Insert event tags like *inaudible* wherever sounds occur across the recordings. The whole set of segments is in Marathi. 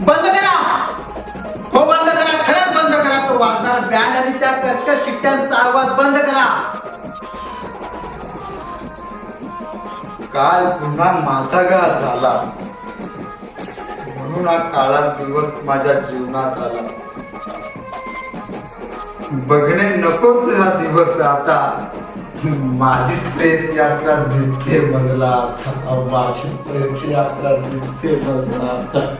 बंद करा. हो बंद करा. खरंच बंद करा. तो वाजणारा बँड आणि त्या कर्कश शिट्ट्यांचा आवाज बंद करा. काल पुन्हा माझा घात झाला. म्हणून हा काळा दिवस माझ्या जीवनात आला. बघणे नकोच हा दिवस आता. माझी प्रेत यात्रा दिसते मजला आता माझी प्रेत यात्रा दिसते मजला आता.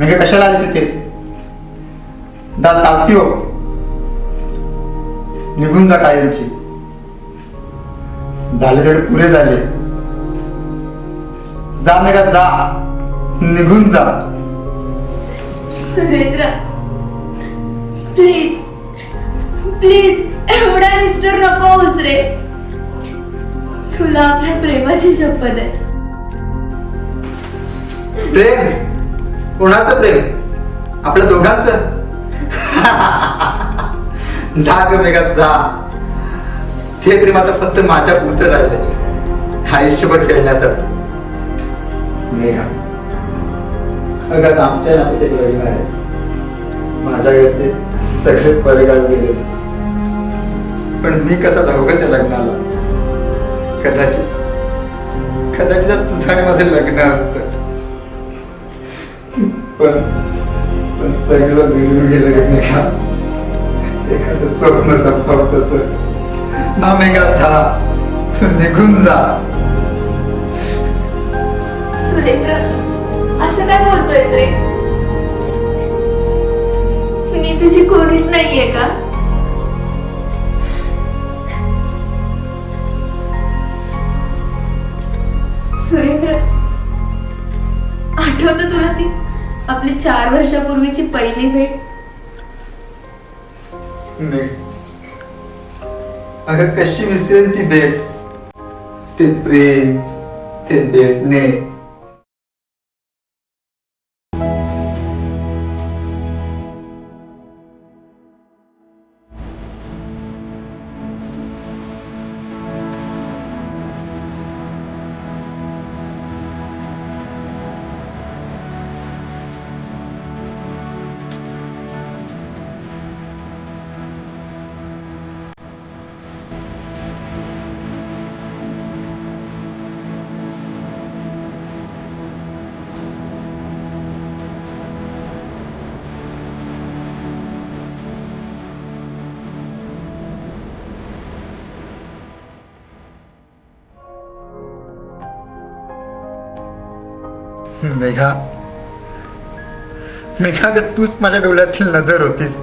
मेघा कशाला आलीस इथे? दा चालती हो. निघून जा कायमची. झाले तेवढे पुरे झाले. जा मेघा जा. निघून जा. सुरेंद्र प्लीज प्लीज एवढा निष्ठुर नको होस रे. तुला आपल्या प्रेमाची शपथ आहे. प्रेम? कोणाचं प्रेम? आपल्या दोघांचं? जा ग मेघा जा. ते प्रेम आता फक्त माझ्या पुरत राहिले आयुष्यभर खेळण्यासाठी मेघा. अगं आमच्या नात्यात एक लग्न आहे. माझ्या घरचे सगळे परगाव गेले. पण मी कसा जाऊ का त्या लग्नाला? कदाचित कदाचित तुझं आणि माझं लग्न असतं. पण पण सगळं मिळून गेलं रे मेघा एखादं स्वप्न संपव तस. ना जा तू निघून जा. सुरेंद्र असं काय बोलतोयस रे? मी तुझी कोणीच नाहीये का? सुरेंद्र आठवत तुला ती? आपली चार वर्षापूर्वीची पहिली भेट? नाही. अगं कशी विसरेल ती भेट? ते प्रेम ते भेटणे मेघा मेघा ग तूच माझ्या डोळ्यातील नजर होतीस.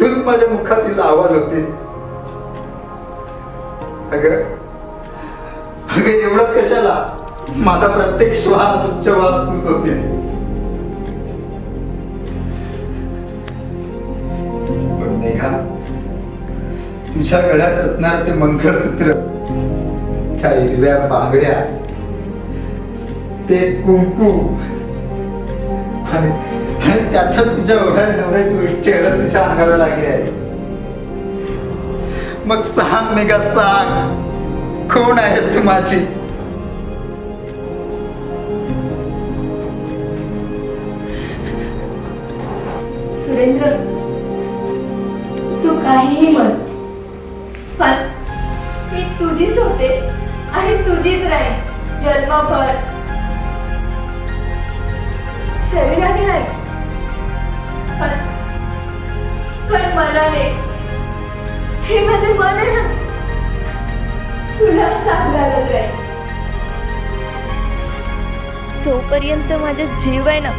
तूच माझ्या मुखातील आवाज होतीस. अगं अग एवढंच कशाला? माझा प्रत्येक श्वास उच्च उच्चवास तूच होतीस. पण मेघा तुझ्या गळ्यात असणार ते मंगळसूत्र त्या हिरव्या बांगड्या ते कुंकू. आणि आणि त्यात तुझ्या एवढ्या नवऱ्याची गोष्टी एवढं तुझ्या अंगाला लागली आहे. मग सांग मेगा सांग कोण आहेस तू माझी? सुरेंद्र तू काहीही म्हण पण मी तुझीच होते आणि तुझीच राहील जन्मभर शरीराने नाही. पण पण मनाने. हे माझे मन आहे ना. तुला सांगायला घालत राहील जोपर्यंत माझा जीव आहे ना.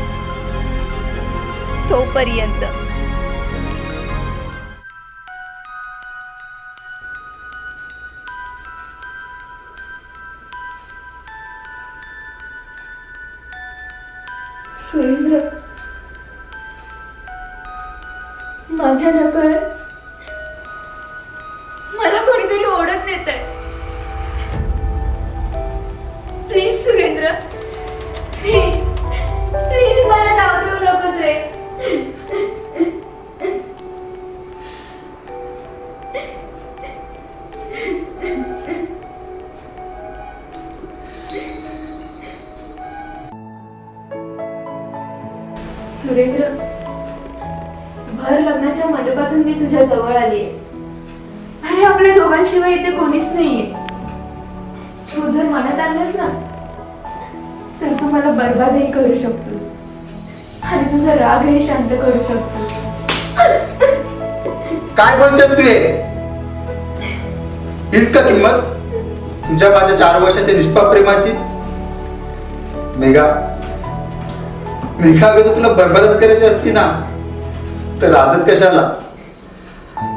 तोपर्यंत. सुरेंद्र माझ्या नकळत सुरेंद्र भर लग्नाच्या मंडपातून मी तुझ्या जवळ आली अरे आपल्या दोघांशिवाय इथे कोणीच नाहीये. तू जर मनात आणलंस ना तर तू मला बर्बादही करू शकतोस. आणि तुझा रागही शांत करू शकतोस. काय बोलतोस तू हे? हीच का किंमत? तुझ्या माझ्या चार वर्षाच्या निष्पाप प्रेमाची? मेघा मेघा तुला बरबादच करायची असती ना तर आजच कशाला?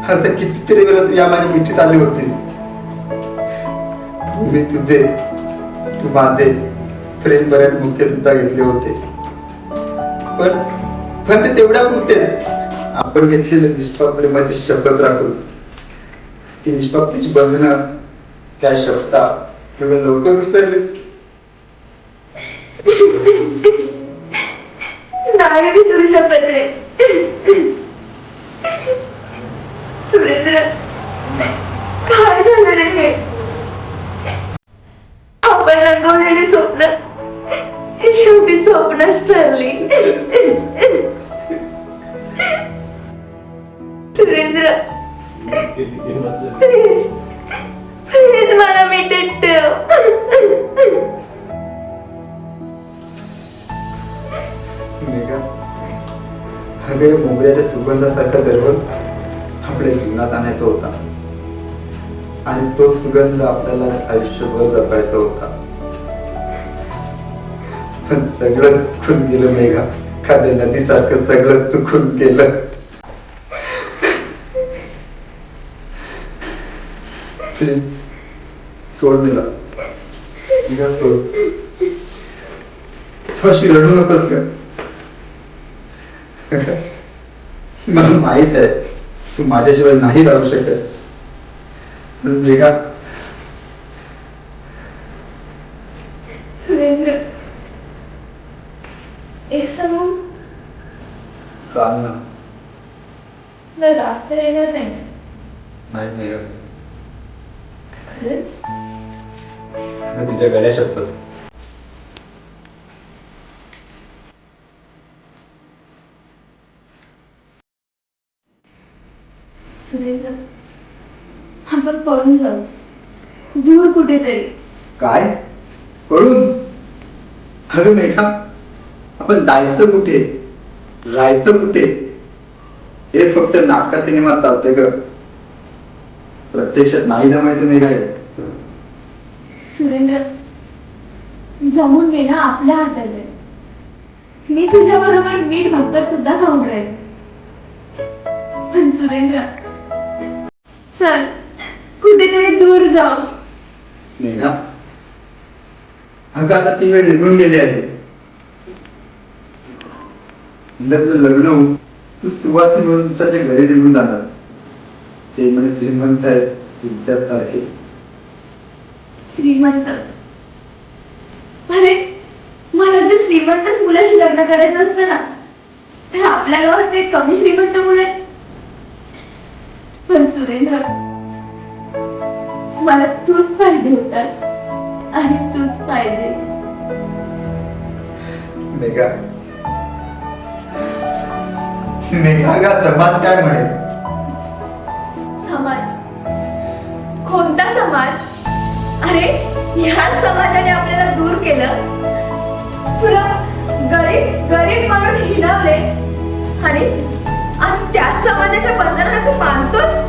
असं कितीतरी वेळा तू या माझ्या मिठीत आली होतीस. मी तुझे तू माझे प्रेम बऱ्याच मुख्य सुद्धा घेतले होते. पण पण ते तेवढ्या पुरते आपण घेतलेलं निष्पाप प्रेमाची शपथ राखून. ती निष्पापतेची बंधनं त्या शब्दा एवढं लवकर विसरलीस. नाही विसरू शकत अगं मोगऱ्याच्या सुगंधासारखा दरवळ आपल्या जीवनात आणायचा होता. आणि तो सुगंध आपल्याला आयुष्यभर जपायचा होता. पण सगळं सुखून गेलं मेघा. एखाद्या नदीसारखं सगळं सुखून गेलं. प्लीज सोड दिला मेघा सोड. तू रडू नकोस का *laughs* मला माहीत आहे. तू माझ्याशिवाय नाही राहू शकत. मेघा सुरेंद्र एक सांगू? सांग ना. मला राग तर येणार नाही. नाही मेघा खरंच? मी तुझ्या गळ्या शपथ सुरेंद्र आपण पळून जाऊ. दूर कुठेतरी. काय? पळून अगं मेघा आपण जायचं कुठे? राहायचं कुठे? हे फक्त नाटका सिनेमात चालतंय ग. प्रत्यक्षात नाही जमायचं मेघा हे. सुरेंद्र जमून घेणं आपल्या हातात आहे मी तुझ्या बरोबर मीठ भाकर सुद्धा खाऊन राहील पण सुरेंद्र चल. कुठेतरी दूर जाऊ? मेघा अगं आता ती वेळ निघून गेली आहे. जर तुझं लग्न होऊन तू सुवासी म्हणून त्याच्या घरी निघून जाणार. ते म्हणे श्रीमंत आहे तुमच्यासारखे. श्रीमंत? अरे मला जर श्रीमंतच मुलाशी लग्न करायचं असतं ना तर आपल्या गावात एक कमी श्रीमंत मुलं आहेत. पण सुरेंद्र मला तूच पाहिजे होतास. आणि तूच पाहिजे. मेघा. मेघा का समाज काय म्हणेल? समाज. कोणता समाज? अरे ह्या समाजाने आपल्याला दूर केलं. तुला गरीब गरीब म्हणून हिणवले. आणि आज त्याच समाजाच्या बंधनाला तू बांधतोस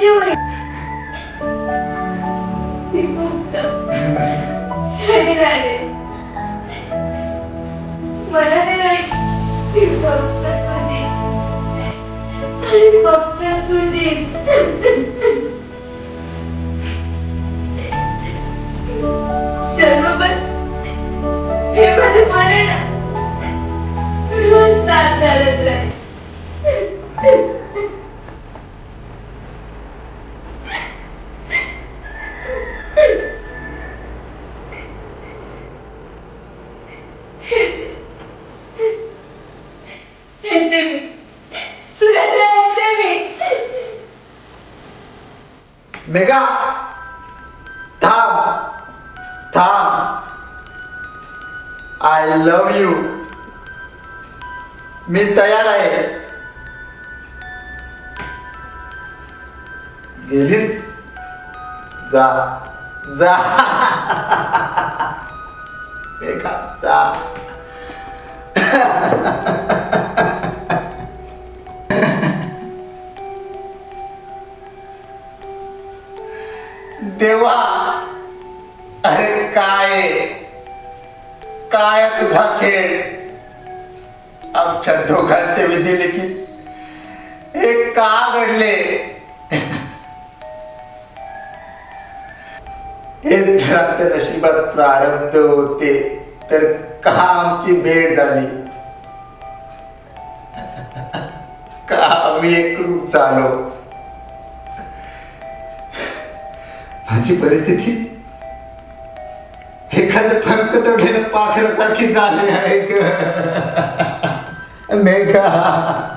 मी दुसऱ्याची ती फक्त शरीराने. मनाने नाही ती फक्त तुझी आणि फक्त तुझी. हे माझे मन आहे ना रोज साथ घालत राहील येते मी सुरेंद्र येते मी मेघा थांब थांब. आय लव यू मी तयार आहे. गेलीस? जा जा. *laughs* मेघा जा. *laughs* तेव्हा अरे काय? काय तुझा खेळ? आमच्या दोघांचे विधी लिखित हे का घडले? हे जर आमच्या नशिबात प्रारब्ध होते तर का आमची भेट झाली? का आम्ही एकरूप झालो? माझी परिस्थिती? एखादं पंख तोडलेलं पाखरासारखी झाली आहे ग. मेघा.